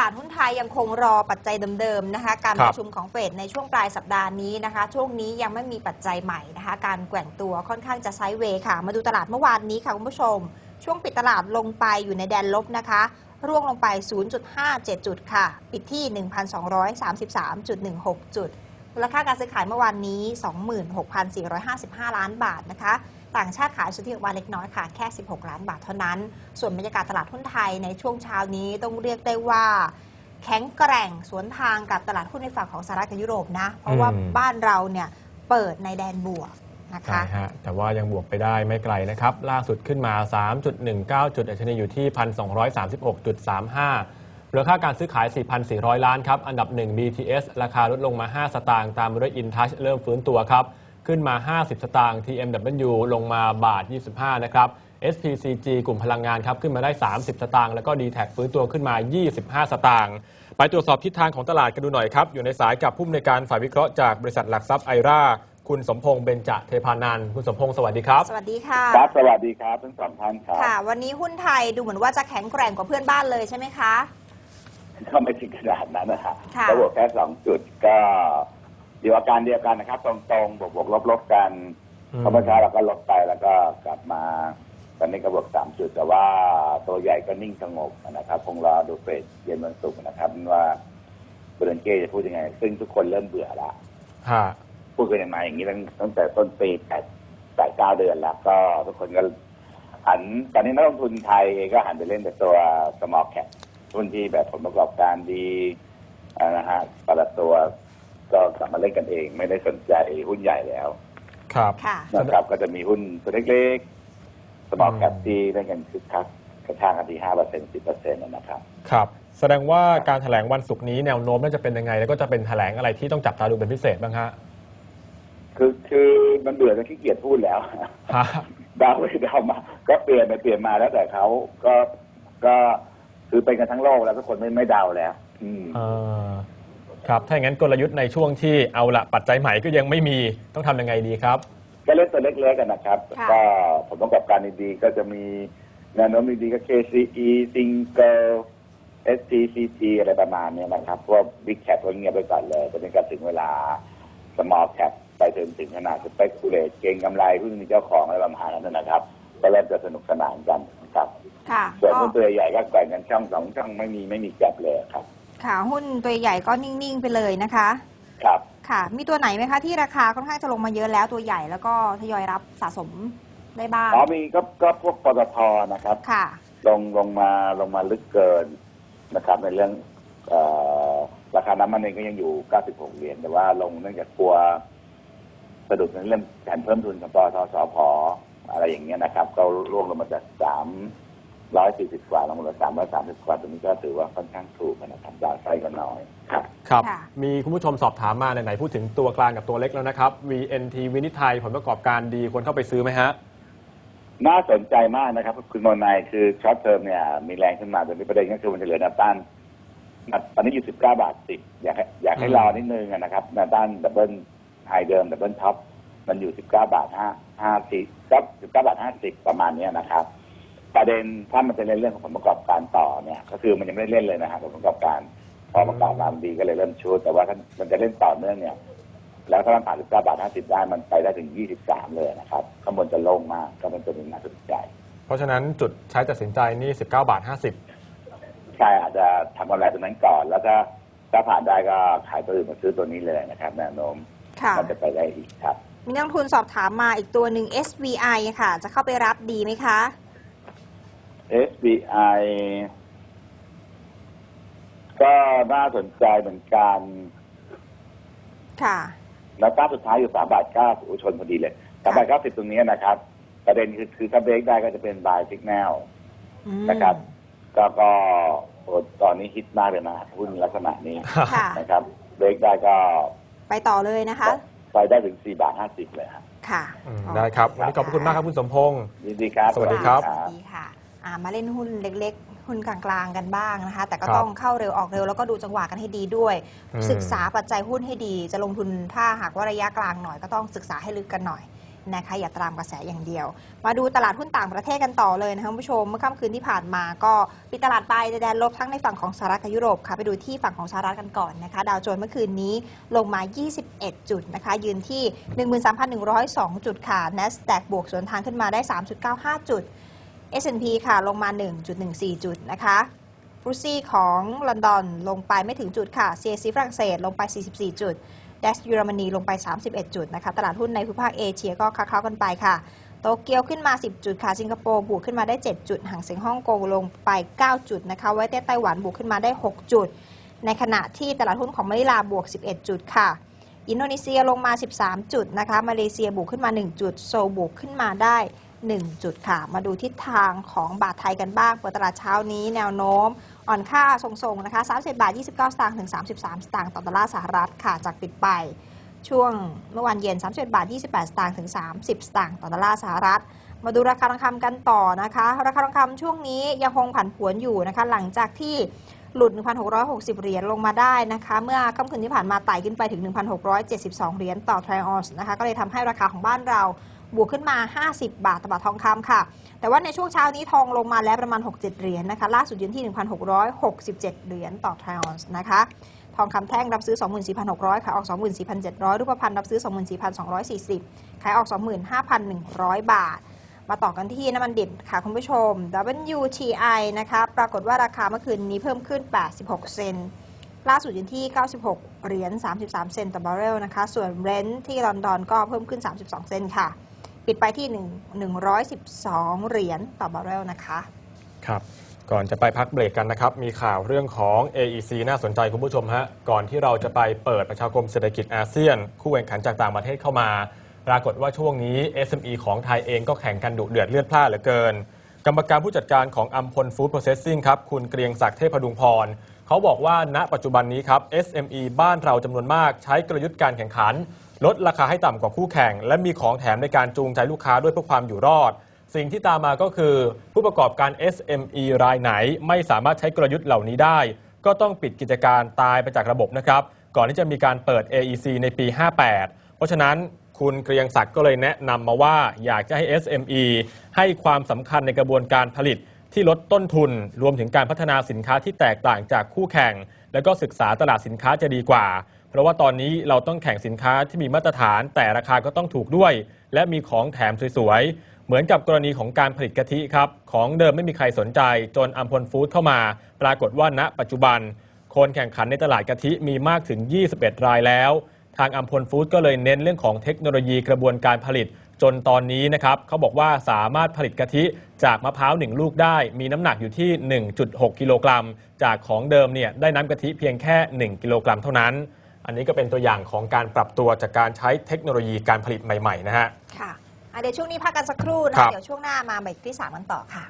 ลาดหุ้นไทยยังคงรอปัจจัยเดิมๆนะคะ การครัปบระชุมของเฟดในช่วงปลายสัปดาห์นี้นะคะ ช่วงนี้ยังไม่มีปัจจัยใหม่นะคะ การแกว่งตัวค่อนข้างจะไซด์เวย์ค่ะ มาดูตลาดเมื่อวานนี้ค่ะคุณผู้ชม ช่วงปิดตลาดลงไปอยู่ในแดนลบนะคะ ร่วงลงไป 0.57 จุดค่ะ ปิดที่ 1,233.16 จุดมูลค่าการซื้อขายเมื่อวานนี้ 26,455 ล้านบาทนะคะ ต่างชาติขายสุทธิออกมาเล็กน้อยค่ะ แค่ 16 ล้านบาทเท่านั้น ส่วนบรรยากาศตลาดหุ้นไทยในช่วงเช้านี้ต้องเรียกได้ว่าแข็งแกร่งสวนทางกับตลาดหุ้นในฝั่งของสหรัฐกับยุโรปนะ เพราะว่าอืมบ้านเราเนี่ยเปิดในแดนบวกนะคะใช่ฮะแต่ว่ายังบวกไปได้ไม่ไกลนะครับ ล่าสุดขึ้นมา 3.19 จุดอัชนีอยู่ที่ 1,236.35มูลค่าการซื้อขาย 4,400 ล้านครับ อันดับ 1 BTS ราคาลดลงมา 5 สตางค์ตามมาด้วย InTouch เริ่มฟื้นตัวครับ ขึ้นมา 50 สตางค์ TMW ลงมาบาท 25 นะครับ SPCG กลุ่มพลังงานครับขึ้นมาได้ 30 สตางค์ แล้วก็ d t แทฟื้นตัวขึ้นมา 25 สตางค์ ไปตรวจสอบทิศทางของตลาดกันดูหน่อยครับ อยู่ในสายกับผู้อำนวยการฝ่ายวิเคราะห์จากบริษัทหลักทรัพย์ไอราคุณสมพงษ์เบญจเทพานันท์คุณสมพงษ์สวัสดีครับ สวัสดีค่ะ ครับ สวัสดีครับทั้งสองท่านครับค่ะ วันนี้หุ้นไทยดูเหมือนว่าจะแข็งแกร่งกว่าเพื่อนบ้านเลยใช่ไหมคะก็ไม่ถึงขนาดนั้นนะฮะค่ะก็บวกแค่สองจุดก็ อยู่อาการเดียวกันนะครับ ตรงๆบวกบวกลบลบๆกันอืมธรรมชาติเราก็ลบไปแล้วก็กลับมา ตอนนี้ก็บวกสามจุดแต่ว่าตัวใหญ่ก็นิ่งสงบนะครับคงรอดูเฟดเย็นวันศุกร์นะครับว่าเบรนเก้จะพูดยังไง ซึ่งทุกคนเริ่มเบื่อละฮะพูดกันมาอย่างนี้ตั้งตั้งแต่ต้นปีแปดแปดเก้าเดือนแล้วก็ทุกคนก็หันตอนนี้นักลงทุนไทยเองก็หันไปเล่นแต่ตัว small cap หุ้นที่แบบผลประกอบการดีอ่านะฮะแต่ละตัว ก็กลับมาเล่นกันเอง ไม่ได้สนใจหุ้นใหญ่แล้วครับ ค่ะ นะครับก็จะมีหุ้นตัวเล็กๆ small cap อืมที่เล่นกันคึกคักกระชากกันที่ห้าเปอร์เซ็นต์สิบเปอร์เซ็นต์นะครับ ครับ แสดงว่าการแถลงวันศุกร์นี้แนวโน้มน่าจะเป็นยังไง แล้วก็จะเป็นแถลงอะไรที่ต้องจับตาดูเป็นพิเศษบ้างฮะคือคือมันเบื่อจนขี้เกียจพูดแล้ว ฮะ เดาไปเดามา ก็เปลี่ยนไปเปลี่ยนมาแล้วแต่เขาก็ก็คือเป็นกันทั้งโลกแล้วทุกคนไม่ไม่เดาแล้ว อืม เอ่อ ครับ ถ้าอย่างนั้นกลยุทธ์ในช่วงที่เอาละปัจจัยใหม่ก็ยังไม่มีต้องทำยังไงดีครับ ก็เล่นตัวเล็กๆกันนะครับ ค่ะ ก็ผลประกอบการดีๆก็จะมีแนวโน้มดีๆก็ KCE Single STCG อะไรประมาณเนี้ยนะครับ พวก Big Cap พวกเงียบไปก่อนเลยจะเป็นการถึงเวลา Small Cap ไปถึงถึงขนาด Speculate เก็งกำไรหุ้นมีเจ้าของอะไรประมาณนั้นนะครับ ก็เริ่มจะสนุกสนานกันนะครับ ค่ะส่วนก็หุ้นตัวใหญ่ก็แกว่งกันช่องสองช่องไม่มีไม่มีแกลบเลยครับ ค่ะหุ้นตัวใหญ่ก็นิ่ง ๆ ไปเลยนะคะ ครับ ค่ะ มีตัวไหนไหมคะที่ราคาค่อนข้างจะลงมาเยอะแล้วตัวใหญ่แล้วก็ทยอยรับสะสมได้บ้างอ๋อมีก็ก็พวกปตทนะครับ ค่ะ ลงลงมาลงมาลึกเกินนะครับ ในเรื่องเออราคาน้ำมันเองก็ยังอยู่ 96 เหรียญแต่ว่าลงเนื่องจากกลัวสะดุดในเรื่องแผนเพิ่มทุนของปตทสพอะไรอย่างเงี้ยนะครับ ก็ร่วงลงมาจาก 340กว่าลงมาเหลือ330กว่าตัวนี้ก็ถือว่าค่อนข้างถูกนะครับดาวไซด์ก็น้อยครับ ครับ ค่ะ มีคุณผู้ชมสอบถามมาไหนๆพูดถึงตัวกลางกับตัวเล็กแล้วนะครับ VNT วินิไทยผลประกอบการดีควรเข้าไปซื้อไหมฮะ น่าสนใจมากนะครับ คุณโมนายคือช็อตเทอมเนี่ยมีแรงขึ้นมาแต่มีประเด็นก็คือมันจะเหลือแนวต้านตอนนี้อยู่19บาทสิอยากให้อยากให้อืม รอนิดนึงอะนะครับแนวต้านดับเบิลไฮเดิมดับเบิลท็อปมันอยู่19บาท5 50ก็19บาท50ประมาณเนี้ยนะครับ ประเด็นถ้ามันจะเล่นเรื่องของผลประกอบการต่อเนี่ย ก็คือมันยังไม่ได้เล่นเลยนะครับผลประกอบการพอประกาศมาดีก็เลยเริ่มชูดแต่ว่าถ้ามันจะเล่นต่อเนื่องเนี่ย แล้วถ้ามันผ่าน19บาท50ได้มันไปได้ถึง23เลยนะครับ ข้างบนจะโล่งมากก็เป็นตัวหนึงน่าสนใจ เพราะฉะนั้นจุดใช้ตัดสินใจนี่19บาท50ใช่อาจจะทำกำไรตัวนั้นก่อน แล้วถ้าถ้าผ่านได้ก็ขายตัวอื่นมาซื้อตัวนี้เลยนะครับแนวโน้มค่ะมันจะไปได้อีกครับ มีนักลงทุนสอบถามมาอีกตัวหนึ่ง SVI ค่ะ จะเข้าไปรับดีไหมคะ SBI ก็น่าสนใจเหมือนกัน ค่ะ แล้วต้านสุดท้ายอยู่3บาท9อุชนพอดีเลย3บาท90ตรงนี้นะครับ ประเด็นคือคือถ้าเบรกได้ก็จะเป็น buy signal อืมนะครับ ก็ก็โอ้ตอนนี้ฮิตมากเลยนะหุ้นลักษณะนี้ค่ะนะครับ เบรกได้ก็ ไปต่อเลยนะคะ ไปได้ถึง4บาท50เลยครับค่ะอืมได้ครับ วันนี้ขอบพระคุณมากครับคุณสมพงษ์ยินดีครับ สวัสดีครับสวัสดีค่ะอ่า มาเล่นหุ้นเล็ก ๆ หุ้นกลางๆกันบ้างนะคะ แต่ก็ครับต้องเข้าเร็วออกเร็วแล้วก็ดูจังหวะกันให้ดีด้วย อืม ศึกษาปัจจัยหุ้นให้ดี จะลงทุนถ้าหากว่าระยะกลางหน่อยก็ต้องศึกษาให้ลึกกันหน่อยนะคะอย่าตามกระแสอย่างเดียว มาดูตลาดหุ้นต่างประเทศกันต่อเลยนะคะคุณผู้ชมเมื่อค่ำคืนที่ผ่านมาก็ปิดตลาดไปในแดนลบทั้งในฝั่งของสหรัฐกับยุโรปค่ะไปดูที่ฝั่งของสหรัฐกันก่อนนะคะ ดาวโจนส์เมื่อคืนนี้ลงมา 21 จุดนะคะ ยืนที่ 13,102 จุดค่ะ NASDAQ บวกสวนทางขึ้นมาได้ 3.95 จุด S&P ค่ะลงมา 1.14 จุดนะคะฟรุซี่ของลอนดอนลงไปไม่ถึงจุดค่ะ CAC ฝรั่งเศสลงไป 44 จุดดัชเยอรมนีลงไป 31 จุดนะคะ ตลาดหุ้นในภูมิภาคเอเชียก็ค้าๆกันไปค่ะ โตเกียวขึ้นมา 10 จุดค่ะ สิงคโปร์บวกขึ้นมาได้ 7 จุดห่างเสียงฮ่องกงลงไป 9 จุดนะคะ ไว้แต่ไต้หวันบวกขึ้นมาได้ 6 จุด ในขณะที่ตลาดหุ้นของมะนิลาบวก 11 จุดค่ะ อินโดนีเซียลงมา 13 จุดนะคะ มาเลเซียบวกขึ้นมา 1 จุด โซลบวกขึ้นมาได้ 1 จุดค่ะ มาดูทิศทางของบาทไทยกันบ้าง เปิดตลาดเช้านี้แนวโน้ม อ่อนค่าทรงๆนะคะ30บาท 29 สตางค์ถึง 33 สตางค์ต่อดอลลาร์สหรัฐค่ะ จากปิดไป ช่วงเมื่อวันเย็น31บาท 28 สตางค์ถึง 30 สตางค์ต่อดอลลาร์สหรัฐ มาดูราคาทองคำกันต่อนะคะ ราคาทองคำช่วงนี้ยังคงผันผวนอยู่นะคะ หลังจากที่หลุด 1,660 เหรียญลงมาได้นะคะ เมื่อค่ำคืนที่ผ่านมาไต่ขึ้นไปถึง 1,672 เหรียญต่อทรออนซ์นะคะ ก็เลยทำให้ราคาของบ้านเรา บวกขึ้นมา 50 บาทต่อบาททองคำค่ะ แต่ว่าในช่วงเช้านี้ทองลงมาแล้วประมาณ 6-7 เหรียญนะคะ ล่าสุดยืนที่ 1,667 เหรียญต่อทรอนซ์นะคะทองคำแท่งรับซื้อ 24,600 ขายออก 24,700 รูปพรรณรับซื้อ 24,240 ขายออก 25,100 บาท มาต่อกันที่น้ำมันดิบค่ะคุณผู้ชม WTI นะคะปรากฏว่าราคาเมื่อคืนนี้เพิ่มขึ้น 86 เซนล่าสุดอยู่ที่ 96 เหรียญ 33 เซนต์ต่อบาร์เรลนะคะ ส่วนเบรนท์ที่ลอนดอนก็เพิ่มขึ้น 32 เซนต์ค่ะ ปิดไปที่ 1 112 เหรียญต่อบาร์เรลนะคะครับก่อนจะไปพักเบรกกันนะครับ มีข่าวเรื่องของ AEC น่าสนใจคุณผู้ชมฮะ ก่อนที่เราจะไปเปิดประชาคมเศรษฐกิจอาเซียน คู่แข่งขันจากต่างประเทศเข้ามา ปรากฏว่าช่วงนี้ SME ของไทยเองก็แข่งกันดุเดือดเลือดพล่านเหลือเกิน กรรมการผู้จัดการของอัมพลฟู้ดโปรเซสซิ่งครับ คุณเกรียงศักดิ์เทพดุงพร เขาบอกว่าณปัจจุบันนี้ครับ SME บ้านเราจำนวนมากใช้กลยุทธ์การแข่งขัน ลดราคาให้ต่ำกว่าคู่แข่ง และมีของแถมในการจูงใจลูกค้าด้วยเพื่อความอยู่รอด สิ่งที่ตามมาก็คือ ผู้ประกอบการ SME รายไหนไม่สามารถใช้กลยุทธ์เหล่านี้ได้ ก็ต้องปิดกิจการตายไปจากระบบนะครับ ก่อนที่จะมีการเปิด AEC ในปี 58 เพราะฉะนั้นคุณเกรียงศักดิ์ก็เลยแนะนำมาว่าอยากจะให้ SME ให้ความสำคัญในกระบวนการผลิตที่ลดต้นทุน รวมถึงการพัฒนาสินค้าที่แตกต่างจากคู่แข่ง แล้วก็ศึกษาตลาดสินค้าจะดีกว่า เพราะว่าตอนนี้เราต้องแข่งสินค้าที่มีมาตรฐาน แต่ราคาก็ต้องถูกด้วย และมีของแถมสวยๆ เหมือนกับกรณีของการผลิตกะทิครับ ของเดิมไม่มีใครสนใจ จนอัมพลฟู้ดเข้ามา ปรากฏว่าณ ปัจจุบัน คนแข่งขันในตลาดกะทิมีมากถึง 21 รายแล้ว ทางอัมพลฟู้ดก็เลยเน้นเรื่องของเทคโนโลยีกระบวนการผลิต จนตอนนี้นะครับเขาบอกว่าสามารถผลิตกะทิ จากมะพร้าวหนึ่งลูกได้ มีน้ำหนักอยู่ที่ 1.6 กิโลกรัม จากของเดิมเนี่ยได้น้ำกะทิเพียงแค่ 1 กิโลกรัมเท่านั้น อันนี้ก็เป็นตัวอย่างของการปรับตัวจากการใช้เทคโนโลยีการผลิตใหม่ ๆ นะฮะ ค่ะอะเดี๋ยวช่วงนี้พักกันสักครู่นะครับ เดี๋ยวช่วงหน้ามาเบรกที่สามกันต่อค่ะ